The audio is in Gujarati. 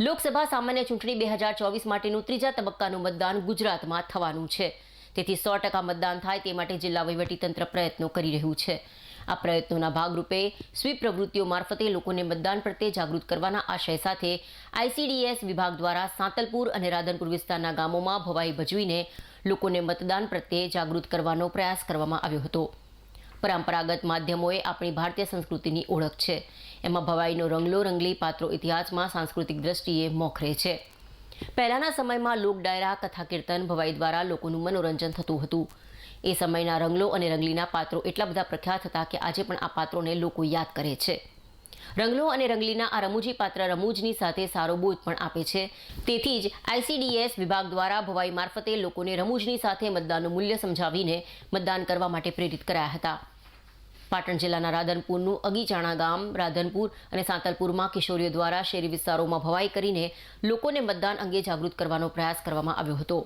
લોકસભા સામાન્ય ચૂંટણી બે હજાર ચોવીસ માટેનું ત્રીજા તબક્કાનું મતદાન ગુજરાતમાં થવાનું છે. તેથી સો ટકા મતદાન થાય તે માટે જિલ્લા વહીવટીતંત્ર પ્રયત્નો કરી રહ્યું છે. આ પ્રયત્નોના ભાગરૂપે સ્વીપ પ્રવૃત્તિઓ મારફતે લોકોને મતદાન પ્રત્યે જાગૃત કરવાના આશય સાથે આઈસીડીએસ વિભાગ દ્વારા સાંતલપુર અને રાધનપુર વિસ્તારના ગામોમાં ભવાઈ ભજવીને લોકોને મતદાન પ્રત્યે જાગૃત કરવાનો પ્રયાસ કરવામાં આવ્યો હતો. પરંપરાગત માધ્યમોએ આપણી ભારતીય સંસ્કૃતિની ઓળખ છે. એમાં ભવાઈનો રંગલો રંગલી પાત્રો ઇતિહાસમાં સાંસ્કૃતિક દ્રષ્ટિએ મોખરે છે. પહેલાંના સમયમાં લોક ડાયરા કથા કીર્તન ભવાઈ દ્વારા લોકોનું મનોરંજન થતું હતું. એ સમયના રંગલો અને રંગલીના પાત્રો એટલા બધા પ્રખ્યાત હતા કે આજે પણ આ પાત્રોને લોકો યાદ કરે છે. રંગલો અને રંગલીના આ રમૂજી પાત્ર રમૂજની સાથે સારો બોધ પણ આપે છે. તેથી જ આઈસીડીએસ વિભાગ દ્વારા ભવાઈ મારફતે લોકોને રમૂજની સાથે મતદાનનું મૂલ્ય સમજાવીને મતદાન કરવા માટે પ્રેરિત કરાયા હતા. પાટણ જિલ્લાના રાધનપુરનું અગીચાણા ગામ, રાધનપુર અને સાંતલપુરમાં કિશોરીઓ દ્વારા શહેરી વિસ્તારોમાં ભવાઈ કરીને લોકોને મતદાન અંગે જાગૃત કરવાનો પ્રયાસ કરવામાં આવ્યો હતો.